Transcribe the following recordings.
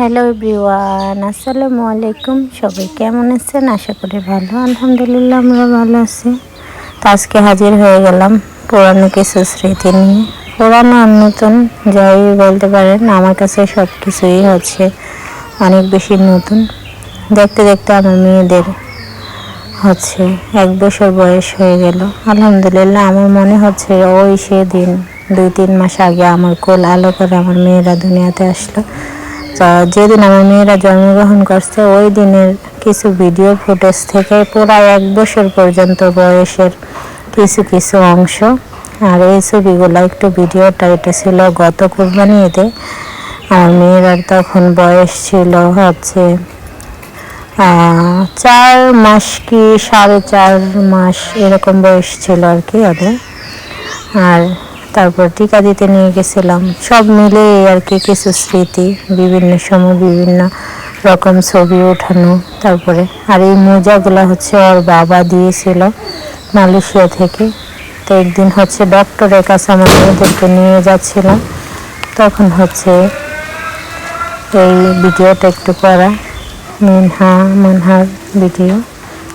Hello everyone, আসসালামু আলাইকুম। সবাই কেমন আছেন? আশা করি ভালো, আলহামদুলিল্লাহ আমরা ভালো আছি। তো আজকে হাজির হয়ে গেলাম পুরানো কিছু স্মৃতি নিয়ে। পুরানো আর নতুন, যাই বলতে পারেন, আমার কাছে সব কিছুই হচ্ছে অনেক বেশি নতুন। দেখতে দেখতে আমার মেয়েদের হচ্ছে এক বছর বয়স হয়ে গেল। আলহামদুলিল্লাহ আমার মনে হচ্ছে ওই সেদিন, দুই তিন মাস আগে আমার কোল আলো করে আমার মেয়েরা দুনিয়াতে আসলো। যেদিন আমার মেয়েরা জন্মগ্রহণ করছে, ওই দিনের কিছু ভিডিও ফুটেজ থেকে প্রায় এক বছর পর্যন্ত বয়সের কিছু কিছু অংশ। আর এই ছবিগুলো একটু ভিডিওটা এটা ছিল গত কোরবানি ঈদে আমার মেয়েরার তখন বয়স ছিল হচ্ছে চার মাস কি সাড়ে চার মাস এরকম বয়স ছিল আর কি ওদের। আর তারপর টিকা দিতে নিয়ে গেছিলাম। সব মিলে আর কি কিছু স্মৃতি, বিভিন্ন সময় বিভিন্ন রকম ছবি ওঠানো, তারপরে আর এই মোজাগুলো হচ্ছে ওর বাবা দিয়েছিল মালয়েশিয়া থেকে। তো একদিন হচ্ছে ডক্টরের কাছে আমার মেয়েদেরকে নিয়ে যাচ্ছিলাম। তখন হচ্ছে এই ভিডিওটা একটু করা মিনহা, মানহার ভিডিও।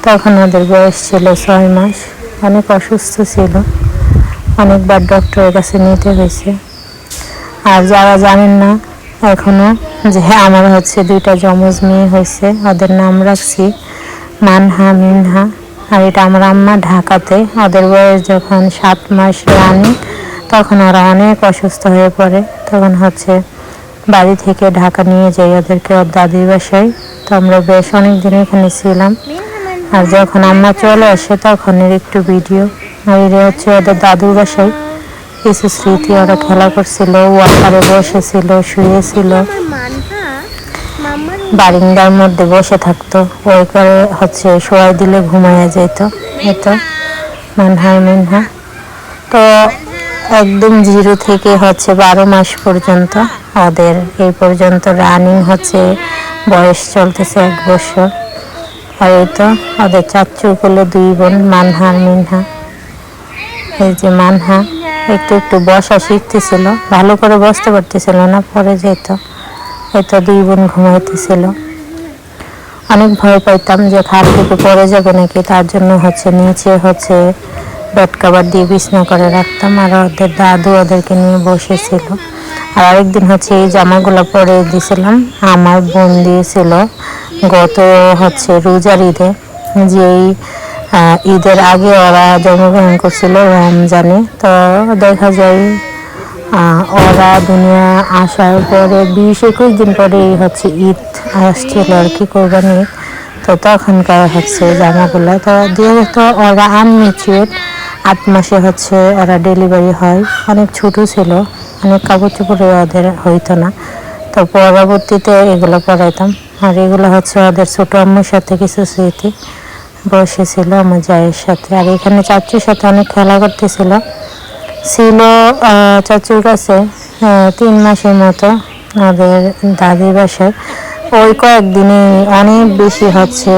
তখন ওদের বয়স ছিল ছয় মাস, অনেক অসুস্থ ছিল। অনেকবার ডক্টরের কাছে নিতে হয়েছে। আর যারা জানেন না, এখনও যে হ্যাঁ আমার হচ্ছে দুইটা যমজ মেয়ে হয়েছে, ওদের নাম রাখছি মানহা, মিনহা। আর এটা আমার আম্মা ঢাকাতে। ওদের বয়স যখন সাত মাস রানি, তখন ওরা অনেক অসুস্থ হয়ে পড়ে। তখন হচ্ছে বাড়ি থেকে ঢাকা নিয়ে যাই ওদেরকে ওর দাদির বাসায়। তো আমরা বেশ অনেক দিন এখানে ছিলাম। আর যখন আম্মা চলে আসে তখন এর একটু ভিডিও এটা হচ্ছে ওদের দাদুর বাসায়। কিছু স্মৃতি ওরা খেলা করছিল ওয়াকারে বসেছিল, শুয়েছিল। বারিন্দার মধ্যে বসে থাকতো ওই করে হচ্ছে শোয়াই দিলে ঘুমাইয়া যেত এতো মানহার, মিনহা। তো একদম জিরো থেকে হচ্ছে বারো মাস পর্যন্ত ওদের এই পর্যন্ত রানিং হচ্ছে, বয়স চলতেছে এক বছর। আর এই তো ওদের চাচ্চু করলে দুই বোন মানহা আর মিনহা। এই যে মানহা, একটু একটু বসা শিখতেছিল, ভালো করে বসতে পারতেছিল না পরে যেত। এই তো দুই বোন ঘুমাইতেছিল। অনেক ভয় পাইতাম যে খাট থেকে পড়ে যাবে নাকি, তার জন্য হচ্ছে নিচে হচ্ছে বেড কাভার দিয়ে বিছনা করে রাখতাম, আর ওদের দাদু ওদেরকে নিয়ে বসেছিল। আর আরেকদিন হচ্ছে এই জামাগুলো পরে দিয়েছিলাম আমার বোন দিয়েছিল গত হচ্ছে রোজার ঈদে যেই ঈদের আগে ওরা জন্মগ্রহণ করছিল রমজানে। তো দেখা যায় ওরা দুনিয়া আসার পরে বিশ একুশ দিন পরে হচ্ছে ঈদ আসছিল আর কি কোরবানি তো তখনকার হচ্ছে জামাগুলো। তো যেহেতু ওরা আনমিচুর আট মাসে হচ্ছে ওরা ডেলিভারি হয়। অনেক ছোট ছিল, অনেক কাপড় চোপড়ে ওদের হইতো না। তো পরবর্তীতে এগুলো পড়াইতাম আর এগুলো হচ্ছে ওদের ছোটো আম্মুর সাথে কিছু স্মৃতি। বসেছিল আমার জায়ের সাথে। আর এখানে চাচুর সাথে অনেক খেলা করতেছিল। ছিল চাচুর কাছে তিন মাসের মতো আমাদের দাদির বাসায়। ওই কয়েকদিনে অনেক বেশি হচ্ছে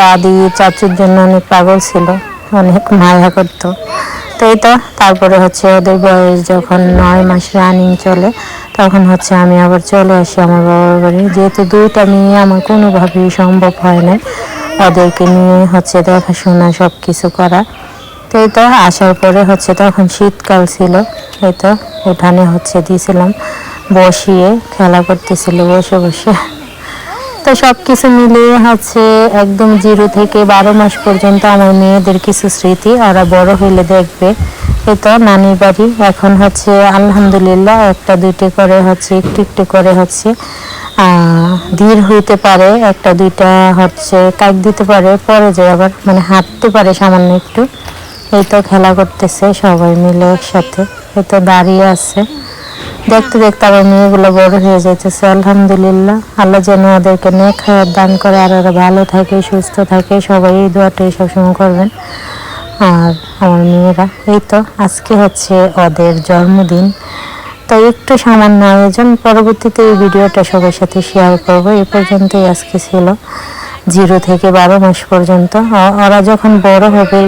দাদি চাচুর জন্য অনেক পাগল ছিল, অনেক মায়া করতো। তো এই তো, তারপরে হচ্ছে ওদের বয়স যখন নয় মাস রানিং চলে, তখন হচ্ছে আমি আবার চলে আসি আমার বাবার বাড়ি। যেহেতু দুইটা মেয়ে, আমার কোনোভাবেই সম্ভব হয় না ওদেরকে নিয়ে হচ্ছে দেখাশোনা সব কিছু করা। তো এই তো আসার পরে হচ্ছে তখন শীতকাল ছিল, এই তো উঠানে হচ্ছে দিয়েছিলাম, বসিয়ে খেলা করতেছিল বসে বসে। তো সব কিছু মিলিয়ে হচ্ছে একদম জিরো থেকে বারো মাস পর্যন্ত আমার মেয়েদের কিছু স্মৃতি, ওরা বড় হইলে দেখবে। এই তো নানির বাড়ি, এখন হচ্ছে আলহামদুলিল্লাহ একটা দুইটি করে হচ্ছে একটু একটু করে হচ্ছে ধীর হইতে পারে, একটা দুইটা হচ্ছে কাক দিতে পারে, পরে যায় আবার মানে হাঁটতে পারে সামান্য একটু। এই তো খেলা করতেছে সবাই মিলে একসাথে। এই তো দাঁড়িয়ে আছে। দেখতে দেখতে আবার মেয়েগুলো বড় হয়ে যাইতেছে, আলহামদুলিল্লাহ। আল্লাহ যেন ওদেরকে নেক খায়ার দান করে, আর ওরা ভালো থাকে, সুস্থ থাকে। সবাই এই দোয়াটাই সবসময় করবেন। আর আমার মেয়েরা, এই তো আজকে হচ্ছে ওদের জন্মদিন। তো একটু সামান্য আয়োজন। পরবর্তীতে এই ভিডিওটা সবার সাথে শেয়ার করব। এ পর্যন্তই আজকে ছিল। জিরো থেকে বারো মাস পর্যন্ত। ওরা যখন বড় হবে